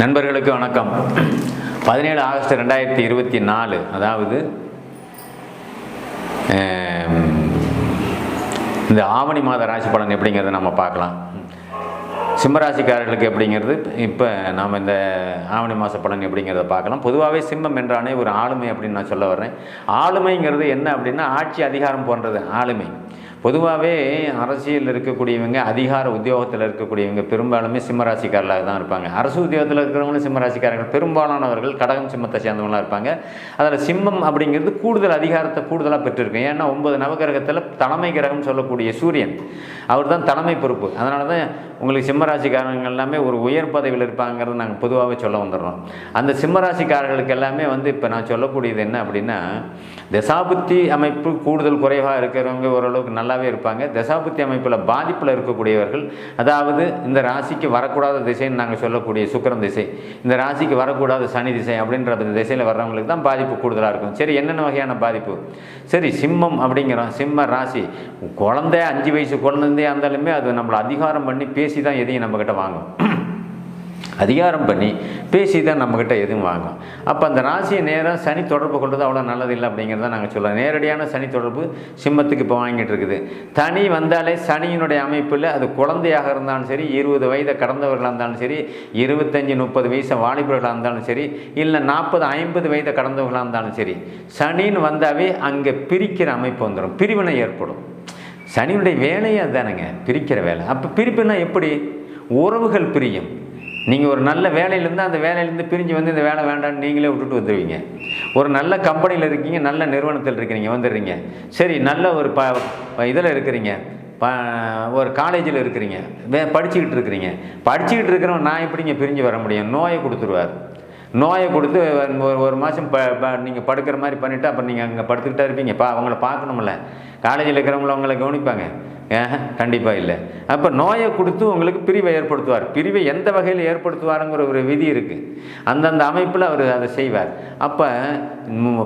நண்பர்களுக்கு வணக்கம். பதினேழு ஆகஸ்ட் ரெண்டாயிரத்தி இருபத்தி நாலு அதாவது இந்த ஆவணி மாத ராசி பலன் எப்படிங்கிறத நம்ம பார்க்கலாம். சிம்மராசிக்காரர்களுக்கு எப்படிங்கிறது இப்போ நாம் இந்த ஆவணி மாத பலன் எப்படிங்கிறத பார்க்கலாம். பொதுவாகவே சிம்மம் என்றானே ஒரு ஆளுமை அப்படின்னு நான் சொல்ல வர்றேன். ஆளுமைங்கிறது என்ன அப்படின்னா ஆட்சி அதிகாரம் போன்றது ஆளுமை. பொதுவாகவே அரசியலில் இருக்கக்கூடியவங்க அதிகார உத்தியோகத்தில் இருக்கக்கூடியவங்க பெரும்பாலுமே சிம்மராசிக்காரர்களாக தான் இருப்பாங்க. அரசு உத்தியோகத்தில் இருக்கிறவங்களும் சிம்மராசிக்காரர்கள். பெரும்பாலானவர்கள் கடகம் சிம்மத்தை சேர்ந்தவங்களாக இருப்பாங்க. அதில் சிம்மம் அப்படிங்கிறது கூடுதல் அதிகாரத்தை கூடுதலாக பெற்றிருக்கும். ஏன்னா ஒன்பது நவகிரகத்தில் தலைமை கிரகம் சொல்லக்கூடிய சூரியன். அவர் தான் தலைமை பொறுப்பு. அதனால தான் உங்களுக்கு சிம்மராசிக்காரங்க எல்லாமே ஒரு உயர் பதவியில் இருப்பாங்கிறது நாங்கள் பொதுவாகவே சொல்ல வந்துடுறோம். அந்த சிம்மராசிக்காரர்களுக்கு எல்லாமே வந்து இப்போ நான் சொல்லக்கூடியது என்ன அப்படின்னா தசாபுத்தி அமைப்பு கூடுதல் குறைவாக இருக்கிறவங்க ஓரளவுக்கு நல்லா நல்லாவே இருப்பாங்க. தசாபுத்தி அமைப்பில் பாதிப்பில் இருக்கக்கூடியவர்கள் அதாவது இந்த ராசிக்கு வரக்கூடாத திசைன்னு நாங்கள் சொல்லக்கூடிய சுக்கிரன் திசை இந்த ராசிக்கு வரக்கூடாத சனி திசை அப்படின்ற திசையில் வர்றவங்களுக்கு தான் பாதிப்பு கூடுதலாக இருக்கும். சரி என்னென்ன வகையான பாதிப்பு? சரி சிம்மம் அப்படிங்கிறோம். சிம்ம ராசி. குழந்தை அஞ்சு வயசு குழந்தையா இருந்தாலுமே அது நம்மளை அதிகாரம் பண்ணி பேசி தான் எதையும் நம்மக்கிட்ட வாங்கும். அதிகாரம் பண்ணி பேசி தான் நம்மக்கிட்ட எதுவும் வாங்கும் அப்போ அந்த ராசியை நேராக சனி தொடர்பு கொள்வது அவ்வளோ நல்லது இல்லை அப்படிங்கிறத நாங்கள் சொல்லலாம் நேரடியான சனி தொடர்பு சிம்மத்துக்கு இப்போ வாங்கிட்டு இருக்குது. தனி வந்தாலே சனியினுடைய அமைப்பில் அது குழந்தையாக இருந்தாலும் சரி இருபது வயதை கடந்தவர்களாக இருந்தாலும் சரி இருபத்தஞ்சி முப்பது வயசு வாலிபர்களாக இருந்தாலும் சரி இல்லை நாற்பது ஐம்பது வயதை கடந்தவர்களாக இருந்தாலும் சரி சனின்னு வந்தாவே அங்கே பிரிக்கிற அமைப்பு வந்துடும் பிரிவினை ஏற்படும். சனியுடைய வேலையே அதுதானுங்க. பிரிக்கிற வேலை. அப்போ பிரிப்புனா எப்படி? உறவுகள் பிரியும். நீங்கள் ஒரு நல்ல வேலையிலேருந்து அந்த வேலையிலேருந்து பிரிஞ்சு வந்து இந்த வேலை வேண்டாம்னு நீங்களே விட்டுட்டு வந்துடுவீங்க ஒரு நல்ல கம்பெனியில் இருக்கீங்க நல்ல நிறுவனத்தில் இருக்கிறீங்க வந்துடுறீங்க. சரி நல்ல ஒரு ப இதில் இருக்கிறீங்க. ப ஒரு காலேஜில் இருக்கிறீங்க. வே படிச்சுக்கிட்டு இருக்கிறீங்க. படிச்சுக்கிட்டு இருக்கிறவன் நான் எப்படிங்க பிரிஞ்சு வர முடியும்? நோயை கொடுத்துருவார். நோயை கொடுத்து ஒரு ஒரு மாதம் ப ப நீங்கள் படுக்கிற மாதிரி பண்ணிவிட்டு அப்புறம் நீங்கள் அங்கே படுத்துக்கிட்டே இருப்பீங்க. பா அவங்கள பார்க்கணும்ல. காலேஜில் இருக்கிறவங்கள அவங்கள கவனிப்பாங்க. கண்டிப்பாக இல்லை. அப்போ நோயை கொடுத்து உங்களுக்கு பிரிவை ஏற்படுத்துவார். பிரிவை எந்த வகையில் ஏற்படுத்துவாருங்கிற ஒரு விதி இருக்குது அந்தந்த அமைப்பில் அவர் அதை செய்வார். அப்போ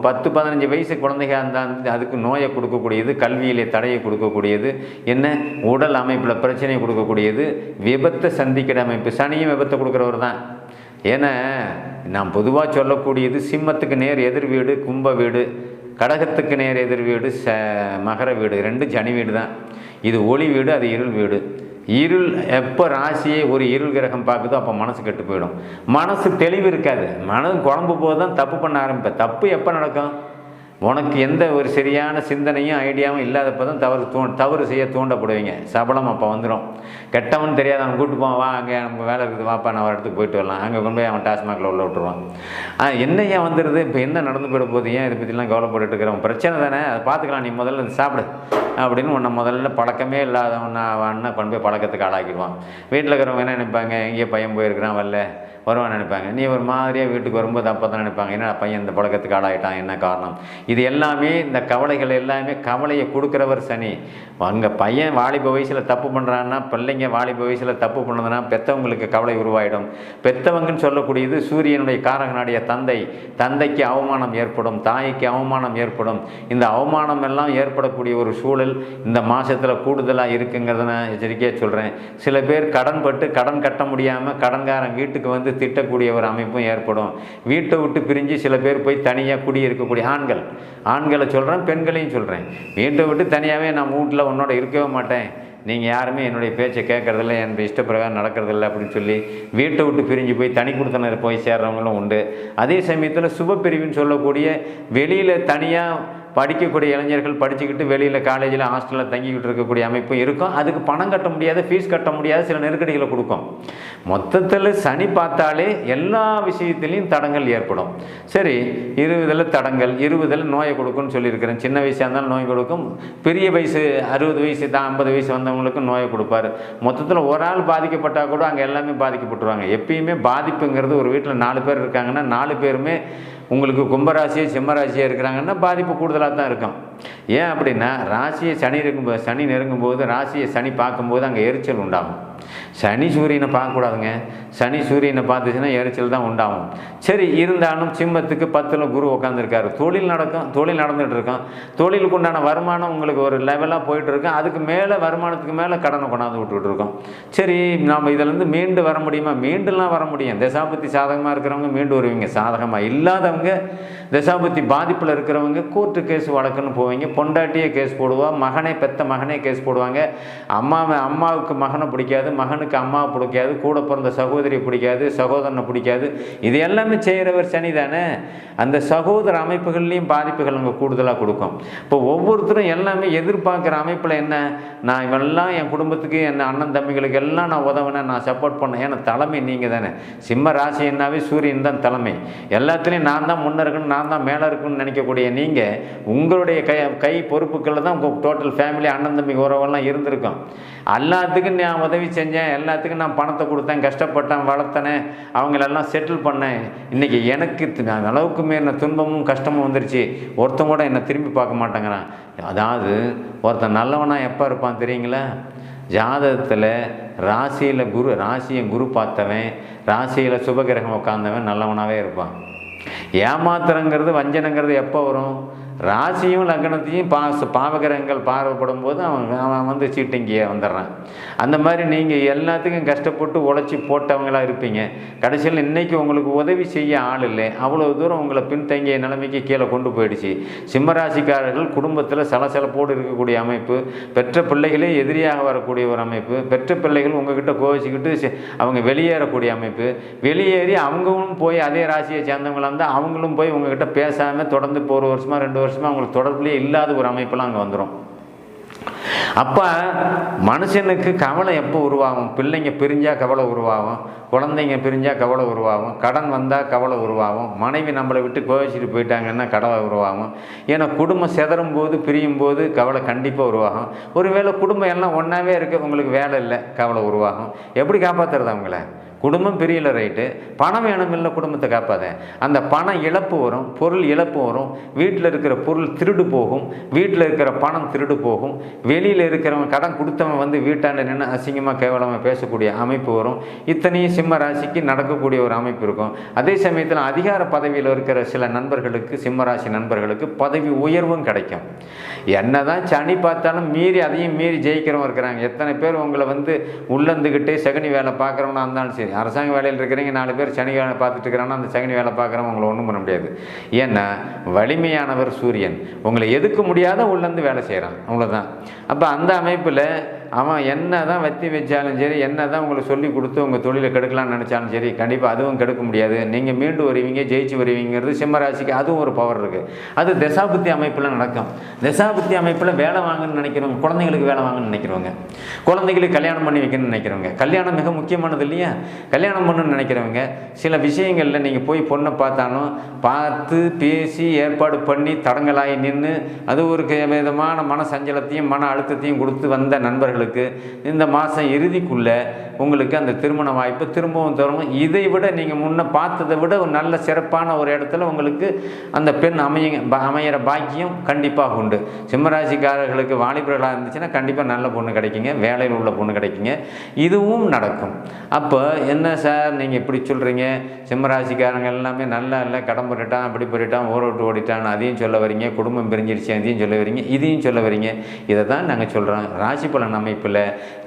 பத்து பதினஞ்சு வயசு குழந்தைங்க அந்த அந்த- அதுக்கு நோயை கொடுக்கக்கூடியது கல்வியிலே தடையை கொடுக்கக்கூடியது என்ன? உடல் அமைப்பில் பிரச்சனையை கொடுக்கக்கூடியது விபத்தை சந்திக்கிற அமைப்பு. சனியும் விபத்தை கொடுக்குறவர் தான். ஏன்னா நான் பொதுவாக சொல்லக்கூடியது சிம்மத்துக்கு நேர் எதிர் வீடு கும்ப வீடு. கடகத்துக்கு நேர் எதிர் வீடு ச மகர வீடு. ரெண்டு சனி வீடு தான். இது ஒளி வீடு அது இருள் வீடு. இருள் எப்போ ராசியை ஒரு இருள் கிரகம் பார்க்குதோ அப்போ மனசு கெட்டு போயிடும். மனசு தெளிவு இருக்காது. மனது குழம்பு போது தான் தப்பு பண்ண ஆரம்பிப்பேன். தப்பு எப்போ நடக்கும்? உனக்கு எந்த ஒரு சரியான சிந்தனையும் ஐடியாவும் இல்லாதப்போ தான் தவறு தூ தவறு செய்ய தூண்டப்படுவீங்க. சபலம் அப்போ வந்துடும் கெட்டவன் தெரியாத. அவன் கூட்டு போவான். வா அங்கே நமக்கு வேலை இருக்குது. வாப்பா நான் ஒரு இடத்துக்கு போயிட்டு வரலாம். அங்கே கொண்டு போய் அவன் டாஸ்மாகில் உள்ள விட்டுருவான். ஆனால் என்ன ஏன் வந்துடுது இப்போ என்ன நடந்து போயிட போகுது? ஏன் இதை பற்றிலாம் கவலைப்பட்டுட்டு இருக்கிறவன் பிரச்சனை தானே? அதை பார்த்துக்கலாம். நீ முதல்ல சாப்பிடு. அப்படின்னு உன்னை முதல்ல பழக்கமே இல்லாதவன் அண்ணன் கொண்டு போய் பழக்கத்துக்கு ஆளாக்கிடுவான். வீட்டில் இருக்கிறவங்க என்ன நினைப்பாங்க? எங்கேயோ பையன் போயிருக்கிறான் வரல. வருவான்னு நினைப்பாங்க. நீ ஒரு மாதிரியாக வீட்டுக்கு வரும்போது அப்போ தான் நினைப்பாங்க என்ன பையன் இந்த பழக்கத்துக்கு ஆளாயிட்டான் என்ன காரணம்? இது எல்லாமே இந்த கவலைகள் எல்லாமே கவலையை கொடுக்குறவர் சனி. அங்கே பையன் வாலிப வயசில் தப்பு பண்ணுறான்னா பிள்ளைங்க வாலிப வயசில் தப்பு பண்ணுதுன்னா பெற்றவங்களுக்கு கவலை உருவாயிடும். பெற்றவங்கன்னு சொல்லக்கூடியது சூரியனுடைய காரகனுடைய தந்தை. தந்தைக்கு அவமானம் ஏற்படும் தாய்க்கு அவமானம் ஏற்படும். இந்த அவமானம் எல்லாம் ஏற்படக்கூடிய ஒரு சூழல் இந்த மாதத்தில் கூடுதலாக இருக்குங்கிறத நான் எச்சரிக்கையாக சொல்கிறேன் சில பேர் கடன் பட்டு கடன் கட்ட முடியாமல் கடன்காரன் வீட்டுக்கு வந்து திட்டக்கூடிய ஒரு அமைப்பும் ஏற்படும். வீட்டை விட்டு பிரிஞ்சு சில பேர் போய் தனியாக குடியிருக்கக்கூடிய ஆண்கள். ஆண்களை சொல்கிறேன் பெண்களையும் சொல்கிறேன் வீட்டை விட்டு தனியாகவே நான் வீட்டில் உன்னோட இருக்கவே மாட்டேன். நீங்கள் யாருமே என்னுடைய பேச்சை கேட்கறதில்ல என்னுடைய இஷ்டப்பிரகாரம் நடக்கிறதில்ல அப்படின்னு சொல்லி வீட்டை விட்டு பிரிஞ்சு போய் தனி கொடுத்தனர் போய் சேர்றவங்களும் உண்டு. அதே சமயத்தில் சுபப்பிரிவுன்னு சொல்லக்கூடிய வெளியில் தனியாக படிக்கக்கூடிய இளைஞர்கள் படிச்சுக்கிட்டு வெளியில் காலேஜில் ஹாஸ்டலில் தங்கிக்கிட்டு இருக்கக்கூடிய அமைப்பும் இருக்கும். அதுக்கு பணம் கட்ட முடியாத ஃபீஸ் கட்ட முடியாத சில நெருக்கடிகளை கொடுக்கும். மொத்தத்தில் சனி பார்த்தாலே எல்லா விஷயத்துலேயும் தடங்கள் ஏற்படும். சரி இருபதில் தடங்கள் இருபதில் நோயை கொடுக்கும்னு சொல்லியிருக்கிறேன். சின்ன வயசாக இருந்தாலும் நோய் கொடுக்கும். பெரிய வயசு அறுபது வயசு தான் ஐம்பது வயசு வந்தவங்களுக்கும் நோயை கொடுப்பாரு. மொத்தத்தில் ஒரு ஆள் பாதிக்கப்பட்டால் கூட அங்கே எல்லாமே பாதிக்கப்பட்டுருவாங்க. எப்பயுமே பாதிப்புங்கிறது ஒரு வீட்டில் நாலு பேர் இருக்காங்கன்னா நாலு பேருமே உங்களுக்கு கும்பராசி சிம்மராசியாக இருக்கிறாங்கன்னா பாதிப்பு கூடுதலாக தான் இருக்கும். ஏன் அப்படின்னா ராசியை சனி இருக்கும்போது சனி நெருங்கும்போது ராசியை சனி பார்க்கும்போது அங்கே எரிச்சல் உண்டாகும். சனி சூரியனை பார்க்கக்கூடாதுங்க. சனி சூரியனை பார்த்துச்சுன்னா எரிச்சல் தான் உண்டாகும். சரி இருந்தாலும் சிம்மத்துக்கு பத்தில் குரு உட்காந்துருக்காரு தொழில் நடக்கும் தொழில் நடந்துகிட்டு இருக்கும் தொழிலுக்கு உண்டான வருமானம் உங்களுக்கு ஒரு லெவலாக போயிட்டுருக்கோம் அதுக்கு மேலே வருமானத்துக்கு மேலே கடனை கொண்டாந்து விட்டுக்கிட்டு இருக்கோம் சரி நாம் இதிலேருந்து மீண்டு வர முடியுமா? மீண்டுலாம் வர முடியும். தசாபத்தி சாதகமாக இருக்கிறவங்க மீண்டு வருவீங்க. சாதகமாக இல்லாதவங்க தசாபத்தி பாதிப்பில் இருக்கிறவங்க கோர்ட்டு கேஸ் வழக்குன்னு போவீங்க. பொண்டாட்டியே கேஸ் போடுவா மகனே பெத்த மகனே கேஸ் போடுவாங்க. அம்மாவை அம்மாவுக்கு மகனை பிடிக்காது மகனுக்கு அம்மாவை பிடிக்காது கூட பிறந்த சகோதரியை பிடிக்காது சகோதரனை பிடிக்காது. இது எல்லாமே செய்கிறவர் சனி தானே அந்த சகோதர அமைப்புகள்லேயும் பாதிப்புகள் அங்கே கூடுதலாக கொடுக்கும். இப்போ ஒவ்வொருத்தரும் எல்லாமே எதிர்பார்க்குற அமைப்பில் என்ன? நான் இவெல்லாம் என் குடும்பத்துக்கு என் அண்ணன் தம்பிகளுக்கு எல்லாம் நான் உதவினேன் நான் சப்போர்ட் பண்ணேன். ஏன்னா தலைமை நீங்கள் தானே சிம்ம ராசி என்னாவே சூரியன் தான் தலைமை. எல்லாத்துலேயும் நான் தான் முன்னே இருக்கணும் நான் தான் மேலே இருக்கணும்னு நினைக்கக்கூடிய நீங்கள் உங்களுடைய கை கை பொறுப்புகளில் தான் உங்கள் டோட்டல் ஃபேமிலி அண்ணன் தம்பி உறவெல்லாம் இருந்திருக்கும். எல்லாத்துக்கும் நான் உதவி செஞ்சு செஞ்சேன் எல்லாத்துக்கும் நான் பணத்தை கொடுத்தேன் கஷ்டப்பட்டேன் வளர்த்தனேன் அவங்களெல்லாம் செட்டில் பண்ணேன். இன்றைக்கி எனக்கு அளவுக்கு மீறின துன்பமும் கஷ்டமும் வந்துருச்சு. ஒருத்தன் கூட என்னை திரும்பி பார்க்க மாட்டேங்கிறான். அதாவது ஒருத்தன் நல்லவனாக எப்போ இருப்பான் தெரியுங்களா? ஜாதகத்தில் ராசியில் குரு ராசியை குரு பார்த்தவன் ராசியில் சுபகிரகம் உட்காந்தவன் நல்லவனாகவே இருப்பான். ஏமாத்துறங்கிறது வஞ்சனங்கிறது எப்போ வரும்? ராசியும் லக்னத்தையும் பா பாவகிரகங்கள் பார்வைப்படும் போது அவன் அவன் வந்து சீட்டிங்கிய வந்துடுறான். அந்த மாதிரி நீங்கள் எல்லாத்துக்கும் கஷ்டப்பட்டு உழைச்சி போட்டவங்களா இருப்பீங்க. கடைசியில் இன்றைக்கி உங்களுக்கு உதவி செய்ய ஆள் இல்லை. அவ்வளோ தூரம் உங்களை பின்தங்கிய நிலைமைக்கு கீழே கொண்டு போயிடுச்சு. சிம்மராசிக்காரர்கள் குடும்பத்தில் சலசலப்போடு இருக்கக்கூடிய அமைப்பு. பெற்ற பிள்ளைகளே எதிரியாக வரக்கூடிய ஒரு அமைப்பு. பெற்ற பிள்ளைகள் உங்ககிட்ட கோவிச்சுக்கிட்டு அவங்க வெளியேறக்கூடிய அமைப்பு. வெளியேறி அவங்களும் போய் அதே ராசியை சேர்ந்தவங்களா இருந்தால் அவங்களும் போய் உங்ககிட்ட பேசாமல் தொடர்ந்து இப்போ ஒரு வருஷமாக ரெண்டு வருஷம் வருஷமாக அவங்களுக்கு தொடர்புலேயே இல்லாத ஒரு அமைப்பெல்லாம் அங்கே வந்துடும் அப்போ மனுஷனுக்கு கவலை எப்போ உருவாகும்? பிள்ளைங்க பிரிஞ்சால் கவலை உருவாகும் குழந்தைங்க பிரிஞ்சால் கவலை உருவாகும் கடன் வந்தால் கவலை உருவாகும் மனைவி நம்மளை விட்டு கோவிச்சிட்டு போயிட்டாங்கன்னா கவலை உருவாகும். ஏன்னா குடும்பம் செதறும் போது பிரியும் போது கவலை கண்டிப்பாக உருவாகும். ஒருவேளை குடும்பம் எல்லாம் ஒன்றாவே இருக்குது உங்களுக்கு வேலை இல்லை கவலை உருவாகும். எப்படி காப்பாற்றுறது அவங்கள? குடும்பம் பிரியல ரைட்டு பணம் வேணும் இல்லை குடும்பத்தை காப்பாத அந்த பண இழப்பு வரும் பொருள் இழப்பு வரும். வீட்டில் இருக்கிற பொருள் திருடு போகும். வீட்டில் இருக்கிற பணம் திருடு போகும். வெளியில் இருக்கிறவன் கடன் கொடுத்தவன் வந்து வீட்டாண்ட நின்று அசிங்கமாக கேவலமாக பேசக்கூடிய அமைப்பு வரும். இத்தனையும் சிம்ம ராசிக்கு நடக்கக்கூடிய ஒரு அமைப்பு இருக்கும். அதே சமயத்தில் அதிகார பதவியில் இருக்கிற சில நண்பர்களுக்கு சிம்ம ராசி நண்பர்களுக்கு பதவி உயர்வும் கிடைக்கும். என்னதான் சனி பார்த்தாலும் மீறி அதையும் மீறி ஜெயிக்கிறவங்க இருக்கிறாங்க. எத்தனை பேர் உங்களை வந்து உள்ளந்துக்கிட்டே செகனி வேலை பார்க்குறவனா இருந்தாலும் சரி அரசாங்க வேலையில் இருக்கிறீங்க நாலு பேர் சனி வேலை பார்த்துட்டு இருக்கிறாங்கன்னா அந்த சனி வேலை பார்க்குறவங்க உங்களை ஒன்றும் பண்ண முடியாது. ஏன்னா வலிமையானவர் சூரியன். உங்களை எதுக்க முடியாத உள்ளேருந்து வேலை செய்கிறான் அவ்வளோதான் அப்போ அந்த அமைப்பில் அவன் என்ன தான் வத்தி வச்சாலும் சரி என்ன தான் உங்களுக்கு சொல்லி கொடுத்து உங்கள் தொழிலை கெடுக்கலாம்னு நினச்சாலும் சரி கண்டிப்பாக அதுவும் கெடுக்க முடியாது. நீங்கள் மீண்டு வருவீங்க ஜெயிச்சு வருவீங்கிறது சிம்மராசிக்கு அதுவும் ஒரு பவர் இருக்குது அது தசாபுத்தி அமைப்பில் நடக்கும். தசாபுத்தி அமைப்பில் வேலை வாங்கன்னு நினைக்கிறவங்க குழந்தைங்களுக்கு வேலை வாங்கன்னு நினைக்கிறவங்க குழந்தைங்களுக்கு கல்யாணம் பண்ணி வைக்கணும்னு நினைக்கிறவங்க கல்யாணம் மிக முக்கியமானது இல்லையா? கல்யாணம் பண்ணணும்னு நினைக்கிறவங்க சில விஷயங்களில் நீங்கள் போய் பொண்ணை பார்த்தாலும் பார்த்து பேசி ஏற்பாடு பண்ணி தடங்கலாகி நின்று அது ஒரு விதமான மன சஞ்சலத்தையும் மன அழுத்தத்தையும் கொடுத்து வந்த நண்பர்கள் நண்பர்களுக்கு இந்த மாதம் இறுதிக்குள்ளே உங்களுக்கு அந்த திருமண வாய்ப்பு திரும்பவும் தரும். இதை விட நீங்கள் முன்ன பார்த்ததை விட ஒரு நல்ல சிறப்பான ஒரு இடத்துல உங்களுக்கு அந்த பெண் அமைய அமையிற பாக்கியம் கண்டிப்பாக உண்டு. சிம்மராசிக்காரர்களுக்கு வாலிபர்களாக இருந்துச்சுன்னா கண்டிப்பாக நல்ல பொண்ணு கிடைக்குங்க. வேலையில் உள்ள பொண்ணு கிடைக்குங்க. இதுவும் நடக்கும். அப்போ என்ன சார் நீங்கள் இப்படி சொல்கிறீங்க சிம்மராசிக்காரங்க எல்லாமே நல்லா இல்லை கடன் போட்டுட்டான் அப்படி போட்டுட்டான் ஊரை விட்டு ஓடிட்டான் அதையும் சொல்ல வரீங்க குடும்பம் பிரிஞ்சிருச்சு அதையும் சொல்ல வரீங்க இதையும் சொல்ல வரீங்க. இதை தான் நாங்கள் சொல்கிறோம் ராசி பலன் அமைப்பில்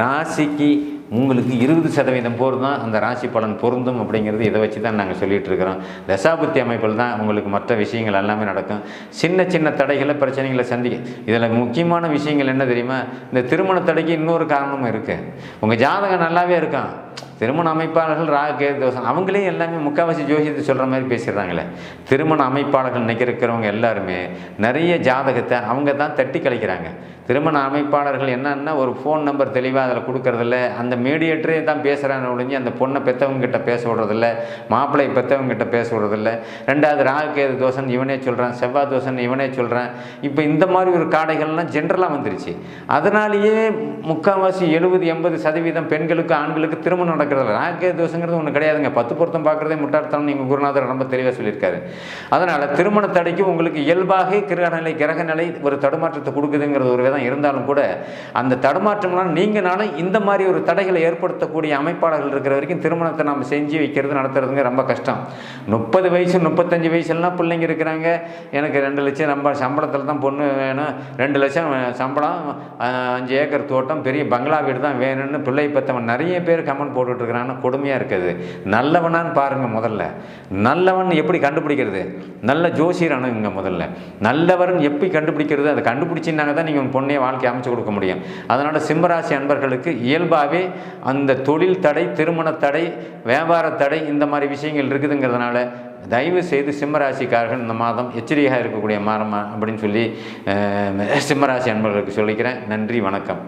ராசிக்கு உங்களுக்கு இருபது சதவீதம் போர் தான் அந்த ராசி பலன் பொருந்தும் அப்படிங்கிறது இதை வச்சு தான் நாங்கள் சொல்லிகிட்ருக்கிறோம் தசாபுத்தி அமைப்பில் தான் உங்களுக்கு மற்ற விஷயங்கள் எல்லாமே நடக்கும். சின்ன சின்ன தடைகளை பிரச்சனைகளை சந்திக்க இதில் முக்கியமான விஷயங்கள் என்ன தெரியுமா? இந்த திருமண தடைக்கு இன்னொரு காரணமும் இருக்குது உங்கள் ஜாதகம் நல்லாவே இருக்கான் திருமண அமைப்பாளர்கள் ராகு கேது தோஷம் அவங்களே எல்லாமே முக்கால்வாசி ஜோசியத்தை சொல்கிற மாதிரி பேசிடுறாங்களே. திருமண அமைப்பாளர்கள் நினைக்கிறவங்க எல்லாருமே நிறைய ஜாதகத்தை அவங்க தான் தட்டி கழிக்கிறாங்க. திருமண அமைப்பாளர்கள் என்னன்னா ஒரு ஃபோன் நம்பர் தெளிவாக அதில் கொடுக்கறதில்ல. அந்த மீடியேட்டரே தான் பேசுகிறாங்க ஒழிஞ்சு அந்த பொண்ணை பெற்றவங்க கிட்ட பேச விடுறதில்ல. மாப்பிள்ளை பெற்றவங்க கிட்ட பேச விடுறதில்ல. ரெண்டாவது ராகு கேது தோஷன் இவனே சொல்கிறான் செவ்வாய் தோஷன் இவனே சொல்கிறான் இப்போ இந்த மாதிரி ஒரு காடைகள்லாம் ஜென்ரலாக வந்துருச்சு. அதனாலேயே முக்கால்வாசி எழுபது எண்பது சதவீதம் பெண்களுக்கு ஆண்களுக்கு திருமணம் திருமணம் நடக்கிறது ராகு தோஷங்கிறது ஒன்று கிடையாதுங்க. பத்து பொருத்தம் பார்க்குறதே முட்டாள்தனம். நீங்கள் குருநாதர் ரொம்ப தெளிவாக சொல்லியிருக்காரு. அதனால் திருமண தடைக்கு உங்களுக்கு இயல்பாக கிரகநிலை கிரகநிலை ஒரு தடுமாற்றத்தை கொடுக்குதுங்கிறது ஒரு விதம் இருந்தாலும் கூட அந்த தடுமாற்றம்லாம் நானும் இந்த மாதிரி ஒரு தடைகளை ஏற்படுத்தக்கூடிய அமைப்பாளர்கள் இருக்கிற வரைக்கும் திருமணத்தை நம்ம செஞ்சு வைக்கிறது நடத்துறதுங்க ரொம்ப கஷ்டம். முப்பது வயசு முப்பத்தஞ்சு வயசுலாம் பிள்ளைங்க இருக்கிறாங்க. எனக்கு ரெண்டு லட்சம் நம்ம சம்பளத்தில் தான் பொண்ணு வேணும். ரெண்டு லட்சம் சம்பளம் அஞ்சு ஏக்கர் தோட்டம் பெரிய பங்களா வீடு தான் வேணும்னு பிள்ளை பற்றவன் நிறைய பேர் கமெண்ட் போட்டுட்டு இருக்கிறான்னு கொடுமையாக இருக்குது. நல்லவனான்னு பாருங்கள் முதல்ல. நல்லவன் எப்படி கண்டுபிடிக்கிறது? நல்ல ஜோசியர் அணுகுங்க முதல்ல. நல்லவன் எப்படி கண்டுபிடிக்கிறது? அதை கண்டுபிடிச்சின்னாங்க தான் நீங்கள் உங்கள் பொண்ணைய வாழ்க்கை அமைச்சு கொடுக்க முடியும். அதனால் சிம்மராசி அன்பர்களுக்கு இயல்பாகவே அந்த தொழில் தடை திருமண தடை வியாபார தடை இந்த மாதிரி விஷயங்கள் இருக்குதுங்கிறதுனால தயவு செய்து சிம்மராசிக்காரர்கள் இந்த மாதம் எச்சரிக்கையாக இருக்கக்கூடிய மாதம் அப்படின்னு சொல்லி சிம்மராசி அன்பர்களுக்கு சொல்லிக்கிறேன். நன்றி வணக்கம்.